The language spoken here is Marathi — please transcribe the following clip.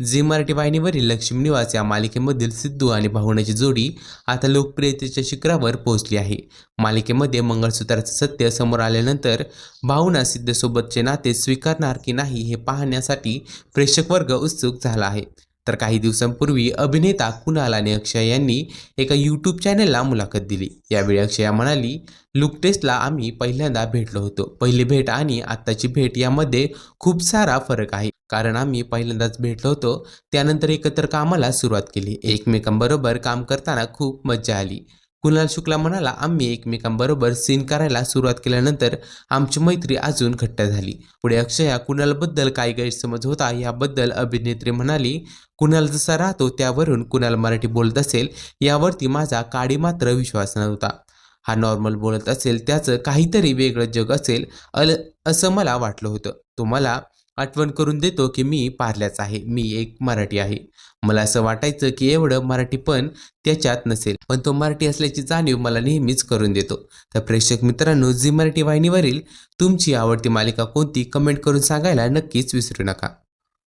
झी मराठी वाहिनीवरील लक्ष्मी निवास या मालिकेमधील सिद्धू आणि भावनाची जोडी आता लोकप्रियतेच्या शिखरावर पोहोचली आहे. मालिकेमध्ये मंगळसूत्राचं सत्य समोर आल्यानंतर भावना सिद्धसोबतचे नाते स्वीकारणार की नाही हे पाहण्यासाठी प्रेक्षक वर्ग उत्सुक झाला आहे. तर काही दिवसांपूर्वी अभिनेता कुणाल आणि अक्षय यांनी एका यूट्यूब चॅनलला मुलाखत दिली. यावेळी अक्षया म्हणाली लुक टेस्टला आम्ही पहिल्यांदा भेटलो होतो. पहिली भेट आणि आत्ताची भेट यामध्ये खूप सारा फरक आहे. कारण आम्ही पहिल्यांदाच भेटलो होतो. त्यानंतर एकत्र कामाला सुरुवात केली. एकमेकांबरोबर काम करताना खूप मज्जा आली. कुणाल शुक्ला म्हणाला आम्ही एकमेकांबरोबर सीन करायला सुरुवात केल्यानंतर आमची मैत्री अजून घट्ट झाली. पुढे अक्षया कुणालबद्दल काय गैरसमज होता याबद्दल अभिनेत्री म्हणाली कुणाल जसा राहतो त्यावरून कुणाल मराठी बोलत असेल यावरती माझा काडी मात्र विश्वास नव्हता. हा नॉर्मल बोलत असेल त्याचं काहीतरी वेगळं जग असेल अल असं मला वाटलं होतं. तुम्हाला आठवण करून देतो की मी पार्ल्याच आहे. मी एक मराठी आहे. मला असं वाटायचं की एवढं मराठी पण त्याच्यात नसेल. पण तो मराठी असल्याची जाणीव मला नेहमीच करून देतो. तर प्रेक्षक मित्रांनो झी मराठी वाहिनीवरील तुमची आवडती मालिका कोणती? कमेंट करून सांगायला नक्कीच विसरू नका.